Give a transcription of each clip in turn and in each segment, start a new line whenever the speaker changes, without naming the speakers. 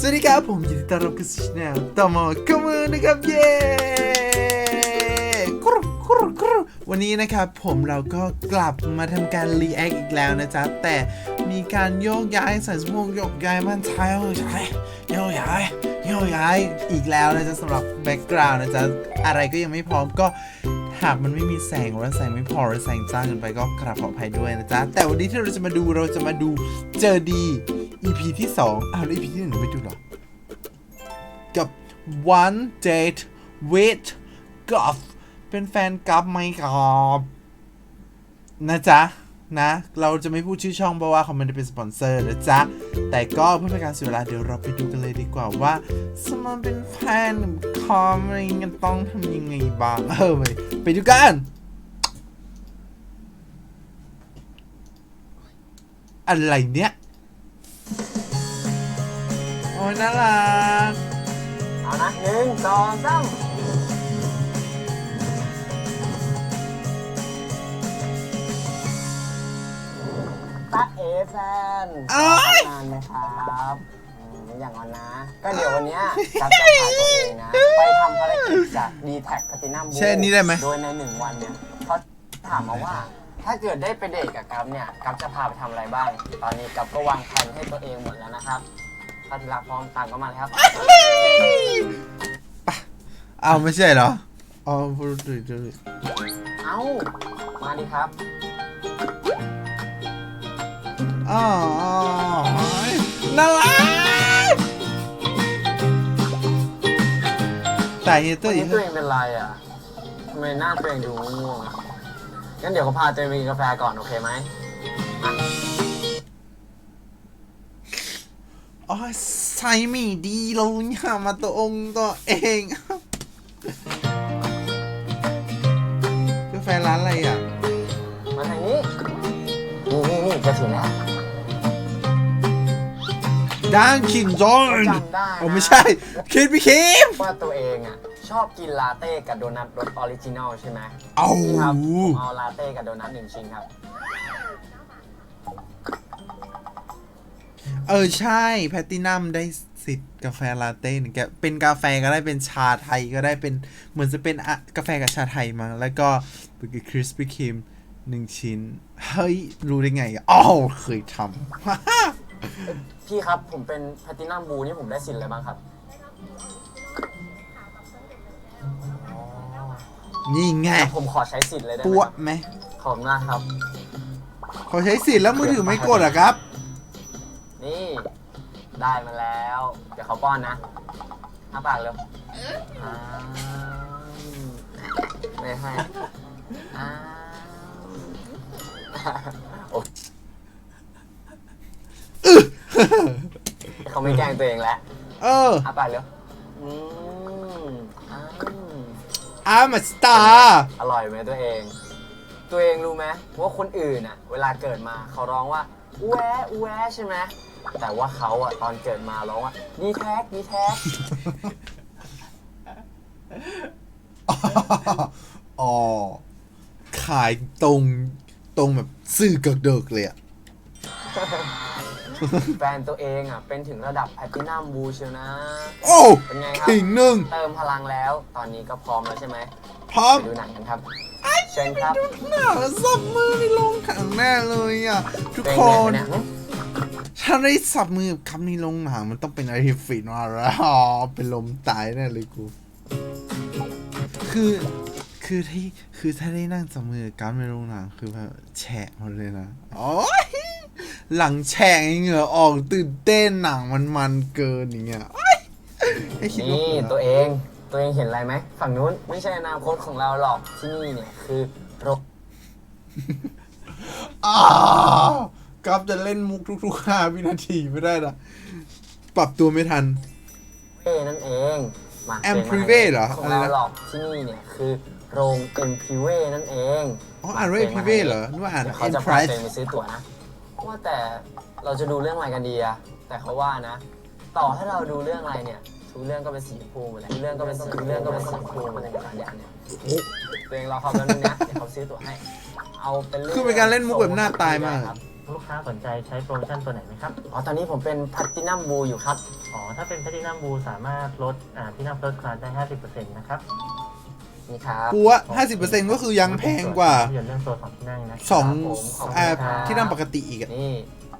สวัสดีครับ ผมยินดีต้อนรับเข้าสู่ช่องต่อมาก็มือนะครับ เย้กรุบกรุบกรุวันนี้นะครับ ผมเราก็กลับมาทำการรีแอคอีกแล้วนะจ๊ะ แต่มีการโยกย้ายใส่สมองโยกย้ายมันท้ายโยกย้ายโยกย้ายโยกย้ายอีกแล้วนะจ๊ะสำหรับแบ็กกราวน์นะจ๊ะ อะไรก็ยังไม่พร้อมก็หากมันไม่มีแสงหรือแสงไม่พอหรือแสงจ้าเกินไปก็กราบขออภัยด้วยนะจ๊ะ แต่วันนี้ที่เราจะมาดูเราจะมาดูเจอดี EP ที่2อ้าวแล้ว EP ที่หนึ่งไม่ดูเหรอ กับ One Date with Golf เป็นแฟนกับไหมครับนะจ๊ะ นะ เราจะไม่พูดชื่อช่องเพราะว่าเขาไม่ได้เป็นสปอนเซอร์นะจ๊ะ แต่ก็เพื่อเป็นการเสียเวลาเดี๋ยวเราไปดูกันเลยดีกว่าว่าสมันเป็นแฟนคอมอะไรเงี้ยต้องทำยังไงบ้างเออไปไปดูกันอะไรเนี้ย ยน่ารัก
เอานะหนึ่งสองสามตาเอแฟน
เอ้ย
นานไหมครับอืมอย่างนั้นนะ ก็เดี๋ยววันเนี้ยจับจะพาตัวเองนะ ไปทำภารกิจจาก d t แท็กพัตินัมบู
ใช่อันนี้ได้ไหม
โดยในหนึ่งวันเนี่ยเขาถามมาว่า ถ้าเกิดได้ไปเดทกับกัฟเนี่ยกัฟจะพาไปทำอะไรบ้าง ตอนนี้กัฟก็วางแผนให้ตัวเองหมดแล้วนะครับ ถ้าทีรักพร้อมตามก็มาเลยครับ
อ้าวไม่ใช่เหรออ๋อพูดดูดู
เอ้า มาดิครับ
อ๋ออ๋อน่ารักแต่เฮเตอ
วัน
ร์อี
นี้
ก
ตัวเองเป็นไรอะทำไมหน้าตัวเองดูง่วงๆอะงั้นเดี๋ยวก็พาตัวเองไปกินกาแฟก่อน โอเคไหม
อ๋อใส่ไม่ดีเราอย่ามาตัวองค์ตัวเองกาแฟร้านอะไรอะ
มาทางนี้ นี่นี่นี่จะถึงแล้ว
ดังคินจอน
จำได้นะ
โอ้ไม่ใช่ คิดพี่คิม
ว่าตัวเองอะ ชอบกินลาเต้กับโดนัทรสออริจินอลใช่ไหม
เอา
นี่ครับผมเอาลาเต้กับโดนัทหนึ่งชิ้นครับ
เออใช่แพตตินัมได้สิทธิ์กาแฟลาเต้หนึ่งแกวเป็นกาแฟก็ได้เป็นชาไทยก็ได้เป็นเหมือนจะเป็นอะกาแฟกับชาไทยมาแล้วก็เบเกอร์คริสปี้ครีมหนึ่งชิ้น เฮ้ย รู้ได้ไงอะอ้าวเคยท
พี่ครับผมเป็นแพลตินัมบูนี่ผมได้สินอะไรบ้างครับำ
นี่ไง
ผมขอใช้สิทธิ์เลยได้ไหม
ปัว
ครับ
ไหม
ขอบคุณมากครับ
ขอใช้สิทธิ์แล้วมือถือไม่กดเหรอะครับ
นี่ ได้มาแล้ว เดี๋ยวเขาป้อนนะอ้าปากเร็วอ้าวไม่ให้อ้าวโอ๊ยเขาไม่แกล้งตัวเองแล้ว
เออ
อ้าปากเร็วอืมอ้าว
อามาสตาร์
อร่อยไหมตัวเอง ตัวเองรู้ไหมว่าคนอื่นอะ เวลาเกิดมาเขาร้องว่าอูแวะอูแวะใช่ไหมแต่ว่าเขาอะตอนเกิดมาร้องว่าดีแท็กดีแท็ก
อ๋อ ขายตรงตรงแบบซื่อกระเดิกเลยอะ
แฟนตัวเองอะเป็นถึงระดับแพลตินัมบูเชียวนะ
โอ้
เป็นไงครับ
ถึงหนึ่ง
เติมพลังแล้ว ตอนนี้ก็พร้อมแล้วใช่ไหม
พร้อม
ไปดูหนังกันครับ เชิญครับ
หนาสับมือในลงขังแน่เลยอะ ทุก
ตัวเอ
ค
งเหนื่อย
น
ไหมเนี่ย
ถ้าได้สับมือกับคำนี้ลงหนังมันต้องเป็นอะไรที่ฟินมากแล้วอ๋อเป็นลมตายแน่เลยกู คือคือที่คือถ้าได้นั่งจับมือกับกัมในโรงหนังคือแบบแฉะหมดเลยนะโอ้ยหลังแฉะเหงื่อออกตื่นเต้นหนังมันมันเกินอย่างเงี้ยโอ๊ยไอ้คิดว่า
นี่
เผื่อ
ตัวเอง ตัวเองเห็นอะไรไหมฝั่งนู้นไม่ใช่อนาคตของเราหรอกที่นี่เนี่ยคือโรง
อ้าวกัฟจะเล่นมุกทุกๆห้าวินาทีไม่ได้นะปรับตัวไม่ทัน
เอ้นั่นเองมา
แอม
ก่งาก
Privé เหรอ
ของ
อะไร
เรา
นะ
หรอกที่นี่เนี่ยคือโรงเอ็มพิเวนั่นเอง
อ๋ออ่านว่า Privé เหรอนึกว่าอ่าน
เดี๋ยวเขาจะพา
Enterprise
ตัวเองไปซื้อตั๋วนะว่าแต่เราจะดูเรื่องอะไรกันดีอะแต่เขาว่านะ ต่อให้เราดูเรื่องอะไรเนี่ย ทุกเรื่องก็เป็นสีชมพูหมดเลยทุกเรื่องก็เป็นสีทุกเรื่องก็เป็นสีชมพูหมดเลยการอย่างเนี่ยตัวเองรอเขาแป๊บนึงนะเดี๋ยวเขาซื้อตั๋วให้ เอาเป็นเรื่อง
คือเป็นการเล่นมุกแบบหน้าตายมาก
ลูกค้าสนใจใช้โปรโมชั่นตัวไหนไหมครับ
อ๋อ ตอนนี้ผมเป็นพัตินัมบูอยู่ครับ
อ๋อ ถ้าเป็นแพทินัมบูสามารถลดอ่าที่นั่งเฟิร์สคลาสได้50%นะครับ
นี่ครับ
ปัวห้าสิบเปอร์เซ็นต์ก็คือยังแพงกว่า
เดี๋ยวเรื่องตัวสองที่นั่งนะ
สอง
ผมขอบคุณ
อ่าที่นั่งปกติอีกอะ
นี่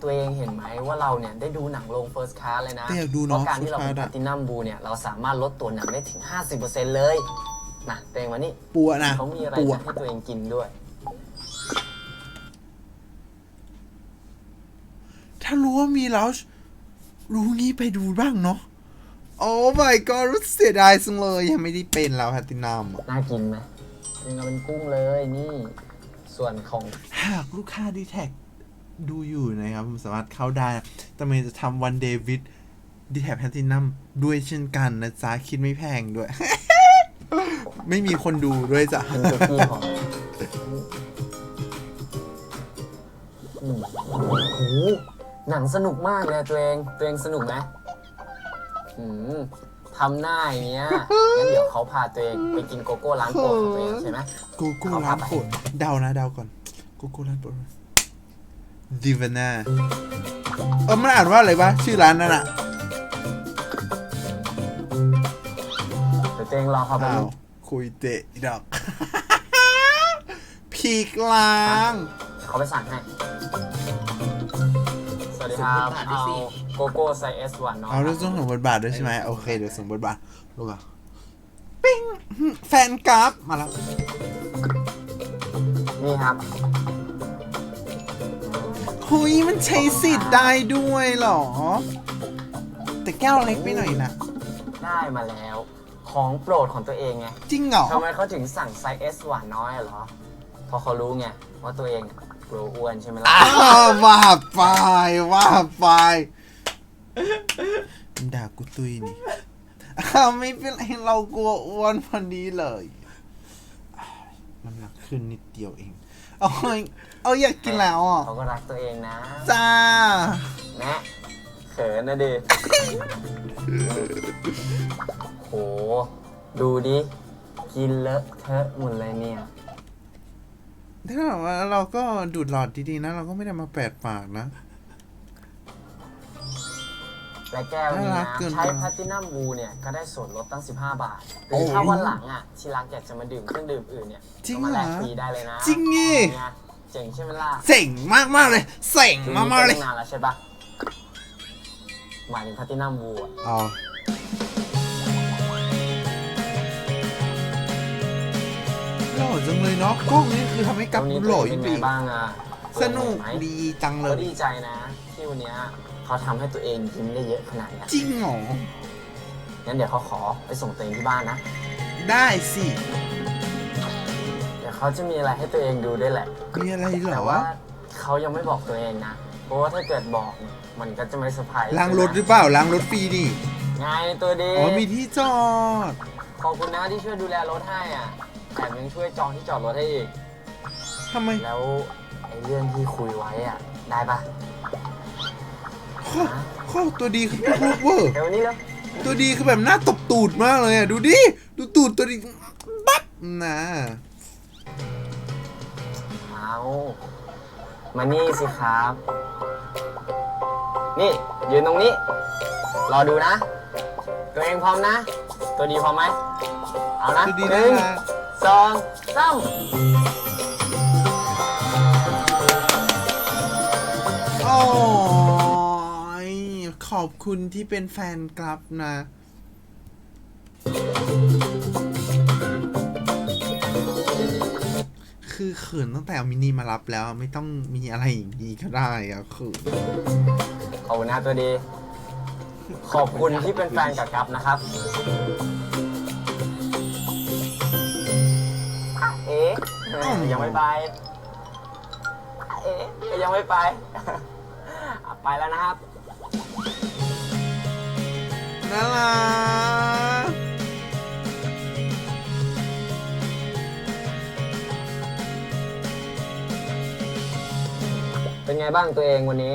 ตัวเองเห็นไหมว่าเราเนี่ยได้ดูหนังลง First Class เลยนะ
แต่อยากดู
เพ
เนอะ
ราะการที่เราเป็น
First Class อะ
Platinum Blue เนี่ยเราสามารถลดตัวหนังได้ถึง 50%เลยนะตัวเองมานี่
ปัวนะ
เขามีอะไร
ปัว
จะให้ตัวเองกินด้วย
ถ้ารู้ว่ามีแล้วรู้งี้ไปดูบ้างเนาะโอ้ my god รู้สึกเสียดายจังเลยยังไม่ได้เป็นแล้วแพตตินัมอะ
น่ากินไหมยังเอาเป็นกุ้งเลยนี่ ส่วนของ
หากลูกค้าดีแท็ก ดูอยู่นะครับ ผมสามารถเข้าได้นะแต่เมย์จะทำวันเดวิดดีแท็กแพตตินัมด้วยเช่นกันนะจ๊ะ คิดไม่แพงด้วย ไม่มีคนดูด้วยจ้ะ
เป็นตัวที่ของอืมโอ้โหหนังสนุกมากเลยตัวเอง ตัวเองสนุกไหมอืมทำหน้าอย่างเงี้ย งั้นเดี๋ยวเขาพาตัวเองไปกินโกโก้ร้านโปรดของตัวเองใช่ไหม
โกโก้ร้านโปรดเดานะเดาก่อนโกโก้ร้านโปรด ดิวาน่าเออมันอ่านว่าอะไรวะชื่อร้านนั่นอะ
เดี๋ยวตัวเองรอเขาไป
อ้า
ดู
วคุยเตะอีดอก พีกลาง
เขาไปสั่งให้ สวัสดีครับเอาโกโก้ไซส์ S1 เนาะ
เอาเรื่องส่งบทบาทด้วยใช่ไหมโอเคเดี๋ยวส่งบทบาทลูกอะปิ้งแฟนกราฟมาแล้ว
นี่ครับ
หุยมันใช้สิทธิ์ได้ด้วยเหรอ แต่แก้วเล็กไปหน่อยนะ
ได้มาแล้ว ของโปรดของตัวเองไง
จริงเหรอ
ทำไมเขาถึงสั่งไซส์ S หวานน้อยอะเหรอเพราะเขารู้ไงว่าตัวเองกลัวอ้วนใช่ไหมล่ะ
อ้าวว่าไปว่าไปด่ากูตุยนี่อ้าวไม่เป็นไรเรากลัวอ้วนพอดีเลยน้ำหนักขึ้นนิดเดียวเองเอา เอาอยากกินแล้วอะ
เขาก็รักตัวเองนะ
จ้า
แนะเขินนะดิโห ดูดิ กินเลอะเทอะหมดเลยเนี่ย
ถ้าแบบว่าเราก็ดูดหลอดดีๆนะ เราก็ไม่ได้มาแปดปากนะ
และแก้วนี้
น่ารั
นะ
กเกินไป
ใช้แพลตินัมบูเนี่ย ก็ได้ส่วนลดตั้ง 15 บาทห
โอ้
รือยถ้าวันหลังอะที่รักอยากจะมาดื่มเครื่องดื่มอื่นเนี่ย
จริง
ก็มาแลก
เหรอ
ฟรีได้เลยนะ
จริงงี้
ไง เจ๋งใช่ไหมล่ะ
เจ๋งมากมากๆเลยเจ๋งมากมากๆเลย
ตั้งนานแล้วใช่ปะหมายถึงแพลตินัมบูอะ
อ๋อหล่อจังเลยเนาะกล้องนี้คือทำให้กับ
วันนี้
หล่อ
เป็
ยิ่
น
ง
ไง
ไปอีก
บ้างอะ
สนุก
ไหม
ดีจังเล
ก็
ย
ดีใจนะ ที่วันเนี้ยเขาทำให้ตัวเองยิ้มได้เยอะขนาดเนี้ย
จริงเหรอ
งั้นเดี๋ยวเขาขอไปส่งตัวเองที่บ้านนะ
ได้สิ
เดี๋ยวเขาจะมีอะไรให้ตัวเองดูด้วยแหละ
มีอะไรเหร
แต่
อ
ว่าเขายังไม่บอกตัวเองนะ เพราะว่าถ้าเกิดบอกเนี่ยมันก็จะไม่เซอร์ไพรส์
ล้างรถหรือเปล่าล้างรถฟรีนี่
ไงตัวดี
อ๋อมีที่จอด
ขอบคุณนะที่ช่วยดูแลรถให้อะแถมยังช่วยจองที่จอดรถให้อีก
ทำไม
แล้วไอ้เรื่องที่คุยไว้อะ ได้ปะ
ข้อข้อตัวดีคือลูกเวอร์
เดี๋ยววันนี้แล้ว
ตัวดีคือแบบหน้าตบตูดมากเลยอะ ดูดิ ดูตูดตัวดี ปั๊บนะ
เอา มานี่สิครับ นี่ ยืนตรงนี้ รอดูนะ ตัวเองพร้อมนะ ตัวดีพร้อมไหม เอานะ
ตัวดี
ห
นะ
นึ่งสองสาม
โอ้ยขอบคุณที่เป็นแฟนกลับนะ คือเขินตั้งแต่เอามินิมารับแล้วไม่ต้องมีอะไรอย่างนี้ก็ได้อะเขิน
ขอบคุณนะตัวดี ขอบคุณที่เป็นแฟนกับกัฟนะครับ เอ๊ะยังไม่ไป เอ๊ะยังไม่ไปอะไปแล้วนะครับ
น่ารัก
เป็นไงบ้างตัวเองวันนี้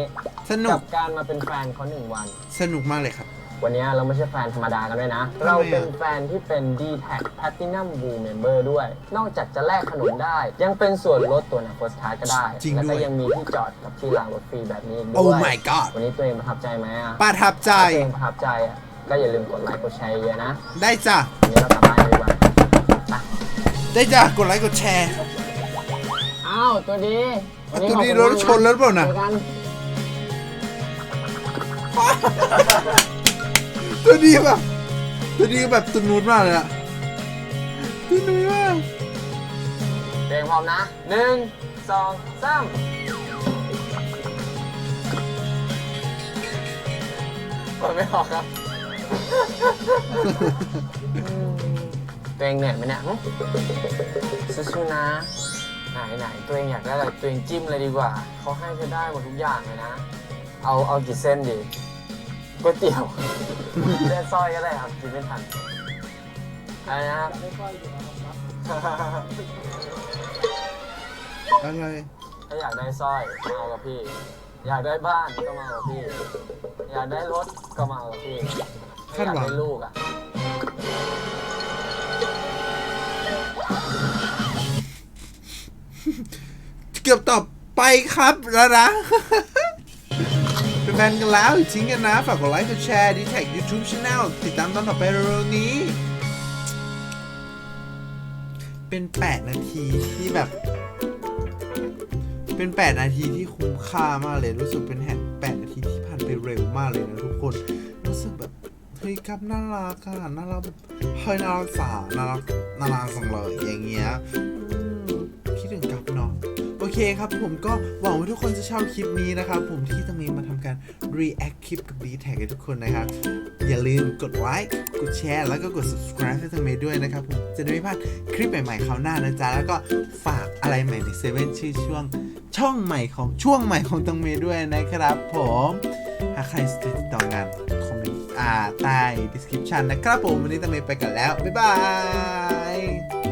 สนุ
กั
ก
บการมาเป็นแฟนเขาหนึ่งวัน
สนุกมากเลยครับ
วันนี้เราไม่ใช่แฟนธรรมดากันด้วยนะ
ทำไมอะ
เราเป็นแฟนที่เป็น d t a c Platinum Blue Member ด้วย นอกจากจะแลกขนมได้ ยังเป็นส่วนลดตัวหนัง First Class ก็ได้
จริง
แล้ว
ด้
ก็
วย
ยังมีที่จอดกับที่รางรถฟรีแบบนี้อีกด้วย
Oh my god
วันนี้ตัวเองประทับใจไหมอะ
ประทับใจ
ถ้าตัวเองประทับใจอะก็อย่าลืมกดไลค์กดแชร์เยอะนะ
ได้จ้ะ
วันนี้เรากลับบ้านกันดีกว่าไป
ได้จ้ะ กดไลค์ กดแชร์
อ้าวตัวดีวันนี้
ตัวดี
ขอบ
ร
คุณ
ถ
มาก
ชนแล้วหรือเปล่าน่ะ
เจอกัน
ตัวดีแบบตัวดีแบบตุนูดมากเลยอะตุนูดมาก
เพลงพร้อมนะหนึ่งสองสามเปิดไม่ออกครับตัวเองเหนื่อยไหมเนี่ยหึสู้ๆนะ ไหนไหนตัวเองอยากได้อะไรตัวเองจิ้มเลยดีกว่า เขาให้จะได้หมดทุกอย่างเลยนะ เอาเอากี่เส้นดีก๋วยเตี๋ยวเส้นสร้อยก็ได้ครับกินไม่ทันอะไรนะครับ
อะไร
ถ้าอยากได้สร้อยมาเอากับพี่ อยากได้บ้านก็มาเอากับพี่ อยากได้รถก็มาเอากับพี่ถ้าอยากได้ลูกอะ
บตอบไปครับแล้วนะเป็นแฟนกันแล้วทิ้งกันนะ ฝากกดไลค์กดแชร์ดีแท็ก YouTube Channel ติดตามตอนต่อไปเร็วๆนี้ เป็น 8 นาทีที่แบบ เป็น 8 นาทีที่คุ้มค่ามากเลยรู้สึกเป็นแห่ง8นาทีที่ผ่านไปเร็วมากเลยนะทุกคนรู้สึกแบบเฮ้ยกับน่ารักอะน่ารักเฮ้ยน่ารักสาน่ารักน่ารักจังเลยอย่างเงี้ย เคครับผมก็หวังว่าทุกคนจะชอบคลิปนี้นะครับ ผมที่จะมีมาทำการ react คลิปกับ b t a g ให้ทุกคนนะครับ อย่าลืมกดไลค์กดแชร์ แล้วก็กด subscribe ให้ทางเมย์ด้วยนะครับ ผมจะได้ไม่พลาดคลิปใหม่ๆคราวหน้านะจ๊ะ แล้วก็ฝากอะไรใหม่ในเซเว่นชื่อช่วงช่องใหม่ของช่วงใหม่ของตังเมย์ด้วยนะครับ ผมหากใครสนใจติดต่องานคอมเมนต์อ่าใต้ description นะครับผมวันนี้ตังเมย์ไปกันแล้ว บ๊ายบาย